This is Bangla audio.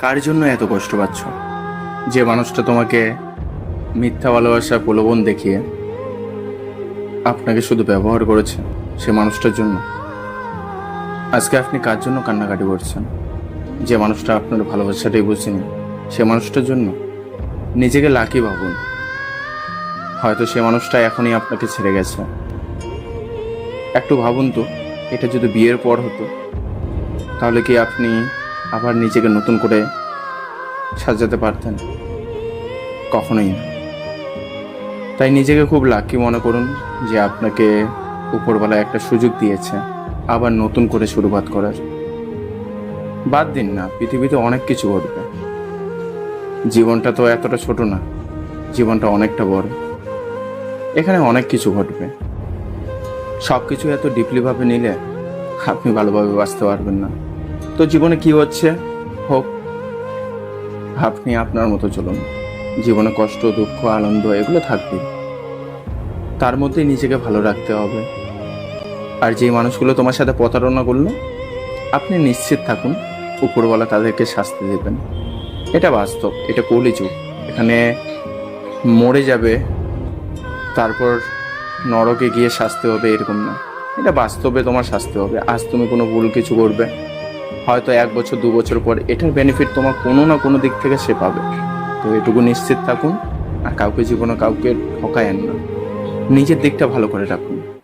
কার জন্য এত কষ্ট পাচ্ছ? যে মানুষটা তোমাকে মিথ্যা ভালোবাসা প্রলোভন দেখিয়ে আপনাকে শুধু ব্যবহার করেছে, সে মানুষটার জন্য? আজকে আপনি কার জন্য কান্নাকাটি করছেন? যে মানুষটা আপনার ভালোবাসাটাই বুঝেনি, সে মানুষটার জন্য? নিজেকে লাকি ভাবুন। হয়তো সে মানুষটা এখনই আপনাকে ছেড়ে গেছে। একটু ভাবুন তো, এটা যদি বিয়ের পর হতো, তাহলে কি আপনি আবার নিজেকে নতুন করে সাজাতে পারতেন? কখনোই না। তাই নিজেকে খুব লাকি মনে করুন যে আপনাকে উপরবেলা একটা সুযোগ দিয়েছে আবার নতুন করে শুরুবাত করার। বাদ দিন না, পৃথিবীতে অনেক কিছু ঘটবে। জীবনটা তো এতটা ছোট না, জীবনটা অনেকটা বড়। এখানে অনেক কিছু ঘটবে। সব কিছু এত ডিপলিভাবে নিলে আপনি ভালোভাবে বাঁচতে পারবেন না। তো জীবনে কি হচ্ছে? হোক, আপনি আপনার মতো চলুন। জীবনে কষ্ট, দুঃখ, আনন্দ, এগুলো থাকবে। তার মধ্যে নিজেকে ভালো রাখতে হবে। আর যে মানুষগুলো তোমার সাথে প্রতারণা করল, আপনি নিশ্চিত থাকুন, উপরওয়ালা তাদেরকে শাস্তি দেবেন। এটা বাস্তব, এটা কলিযুগ। এখানে মরে যাবে, তারপর নরকে গিয়ে শাস্তি হবে এরকম না। এটা বাস্তবে তোমার শাস্তি হবে। আজ তুমি কোনো ভুল কিছু করবে। হয়তো এক বছর, দু বছর পর এটার বেনিফিট তোমার কোনো না কোনো দিক থেকে সে পাবে। তো এটুকু নিশ্চিত থাকুন আর কাউকে জীবনে কাউকে ঠকায়েন না। নিজের দিকটা ভালো করে রাখুন।